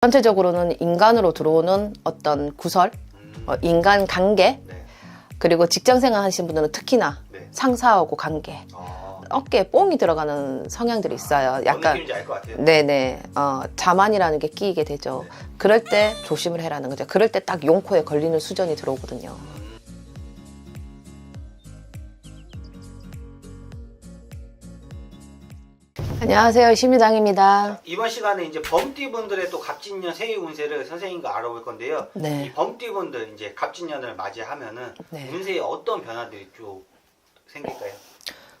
전체적으로는 인간으로 들어오는 어떤 구설, 어, 인간 관계, 네. 그리고 직장 생활 하시는 분들은 특히나 네. 상사하고 관계, 아, 어깨에 뽕이 들어가는 성향들이 있어요. 어느 약간 느낌인지 알 것 같아요. 네네 어, 자만이라는 게 끼이게 되죠. 그럴 때 조심을 해라는 거죠. 그럴 때 딱 용코에 걸리는 수전이 들어오거든요. 안녕하세요 시민당입니다. 이번 시간에 이제 범띠분들의 또 갑진년 새해 운세를 선생님과 알아볼 건데요. 네. 이 범띠분들 이제 갑진년을 맞이하면은 네. 운세에 어떤 변화들이 쭉 생길까요?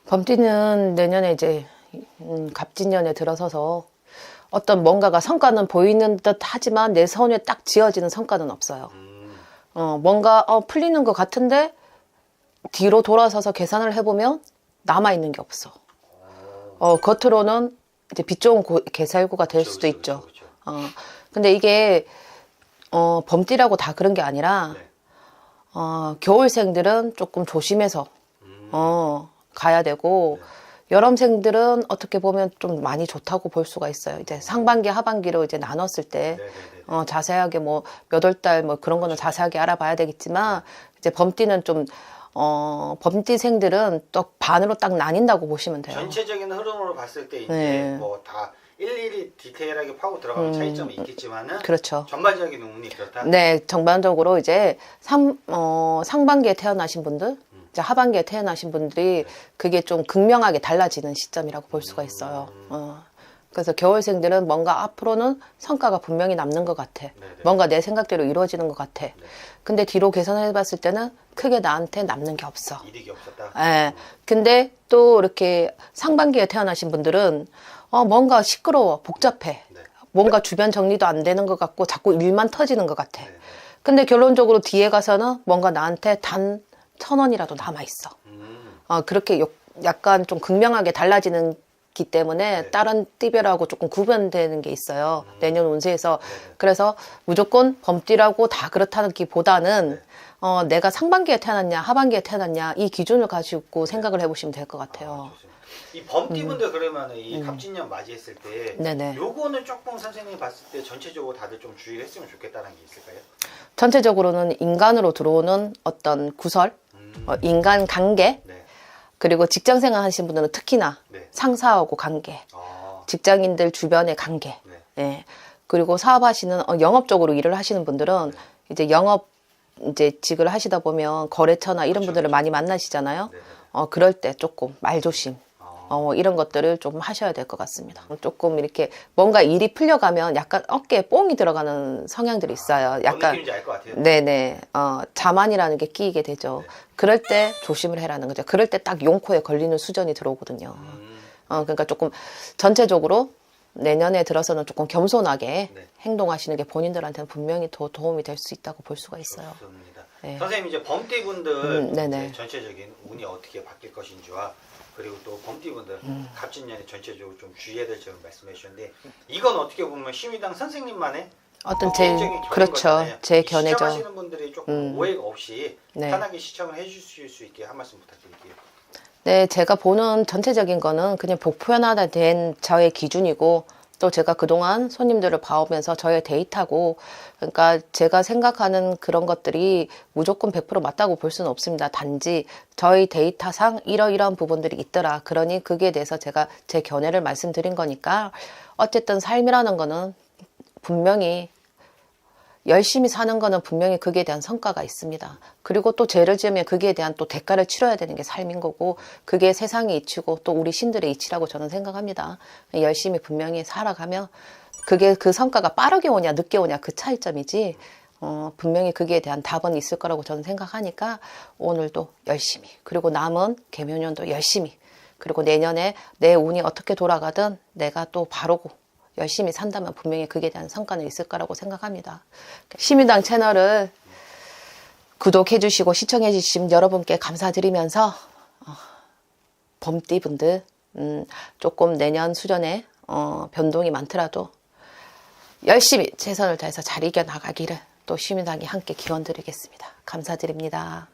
범띠는 내년에 이제 음, 갑진년에 들어서서 어떤 뭔가가 성과는 보이는 듯 하지만 내 손에 딱 지어지는 성과는 없어요. 음, 어, 뭔가 어, 풀리는 것 같은데 뒤로 돌아서서 계산을 해보면 남아있는 게 없어. 어, 겉으로는 이제 빛 좋은 고- 개살구가 될 그렇죠, 수도 그렇죠, 있죠. 그렇죠. 어, 근데 이게 어, 범띠라고 다 그런 게 아니라 네. 어, 겨울생들은 조금 조심해서 음, 어, 가야 되고 여름생들은 어떻게 보면 좀 많이 좋다고 볼 수가 있어요. 이제 상반기, 하반기로 이제 나눴을 때 네네네. 어, 자세하게 뭐 몇 월 달 뭐 그런 거는 자세하게 알아봐야 되겠지만 이제 범띠는 좀 어, 범띠생들은 또 반으로 딱 나뉜다고 보시면 돼요. 전체적인 흐름으로 봤을 때 이제 네. 뭐다 일일이 디테일하게 파고 들어가면 차이점이 있겠지만은 그렇죠. 전반적인 운이 그렇다. 네, 전반적으로 이제 상, 어, 상반기에 태어나신 분들, 이제 하반기에 태어나신 분들이 그게 좀 극명하게 달라지는 시점이라고 볼 수가 있어요. 어. 그래서 겨울생들은 뭔가 앞으로는 성과가 분명히 남는 것 같아. 뭔가 내 생각대로 이루어지는 것 같아. 근데 뒤로 계산해 봤을 때는 크게 나한테 남는 게 없어. 이득이 없었다. 예. 근데 또 이렇게 상반기에 태어나신 분들은 어, 뭔가 시끄러워, 복잡해. 네. 뭔가 주변 정리도 안 되는 것 같고 자꾸 일만 터지는 것 같아. 네. 근데 결론적으로 뒤에 가서는 뭔가 나한테 단 천 원이라도 남아 있어. 음, 어, 그렇게 요- 약간 좀 극명하게 달라지는 기 때문에 네. 다른 띠별하고 조금 구분되는 게 있어요. 내년 운세에서. 네네. 그래서 무조건 범띠라고 다 그렇다는 기보다는 네. 어, 내가 상반기에 태어났냐, 하반기에 태어났냐, 이 기준을 가지고 생각을 해보시면 될 것 같아요. 좋습니다. 이 범띠분들 그러면 이 갑진년 맞이했을 때 음. 네네. 요거는 조금 선생님이 봤을 때 전체적으로 다들 좀 주의를 했으면 좋겠다는 게 있을까요? 전체적으로는 인간으로 들어오는 어떤 구설, 음, 어, 인간 관계, 네. 그리고 직장 생활 하시는 분들은 특히나 네. 상사하고 관계, 아, 직장인들 주변의 관계, 네. 예. 그리고 사업하시는 어, 영업적으로 일을 하시는 분들은 이제 영업 이제 직을 하시다 보면 거래처나 이런 분들을 많이 만나시잖아요. 네. 어 그럴 때 조금 말조심. 아, 어, 이런 것들을 조금 하셔야 될 것 같습니다. 조금 이렇게 뭔가 일이 풀려가면 약간 어깨에 뽕이 들어가는 성향들이 있어요. 어느 약간 느낌인지 알것 같아요. 네네 어, 자만이라는 게 끼이게 되죠. 그럴 때 조심을 해라는 거죠. 그럴 때 딱 용코에 걸리는 수전이 들어오거든요. 음, 어, 그러니까 조금 전체적으로 내년에 들어서는 조금 겸손하게 네. 행동하시는 게 본인들한테는 분명히 더 도움이 될 수 있다고 볼 수가 있어요. 좋습니다. 네. 선생님 이제 범띠 분들 음, 네네. 이제 전체적인 운이 어떻게 바뀔 것인지와 그리고 또 범띠분들 음. 갑진년에 전체적으로 좀 주의해야 될 점을 말씀해 주셨는데 이건 어떻게 보면 시민당 선생님만의 어떤 제 그렇죠. 제 견해죠. 시청하시는 분들이 조금 음. 오해가 없이 네. 편하게 시청을 해주실 수 있게 한 말씀 부탁드릴게요. 네, 제가 보는 전체적인 거는 그냥 보편화된 저의 기준이고 또 제가 그동안 손님들을 봐오면서 저의 데이터고 그러니까 제가 생각하는 그런 것들이 무조건 100% 맞다고 볼 수는 없습니다. 단지 저희 데이터상 이러이러한 부분들이 있더라. 그러니 그게 대해서 제가 제 견해를 말씀드린 거니까 어쨌든 삶이라는 거는 분명히 열심히 사는 거는 분명히 그에 대한 성과가 있습니다. 그리고 또 죄를 지으면 그에 대한 또 대가를 치러야 되는 게 삶인 거고 그게 세상의 이치고 또 우리 신들의 이치라고 저는 생각합니다. 열심히 분명히 살아가면 그게 그 성과가 빠르게 오냐 늦게 오냐 그 차이점이지 어, 분명히 그에 대한 답은 있을 거라고 저는 생각하니까 오늘도 열심히 그리고 남은 개묘년도 열심히 그리고 내년에 내 운이 어떻게 돌아가든 내가 또 바르고 열심히 산다면 분명히 그에 대한 성과는 있을 거라고 생각합니다. 시민당 채널을 구독해 주시고 시청해 주신 여러분께 감사드리면서 어, 범띠분들 음, 조금 내년 수련에 어, 변동이 많더라도 열심히 최선을 다해서 잘 이겨나가기를 또 시민당이 함께 기원드리겠습니다. 감사드립니다.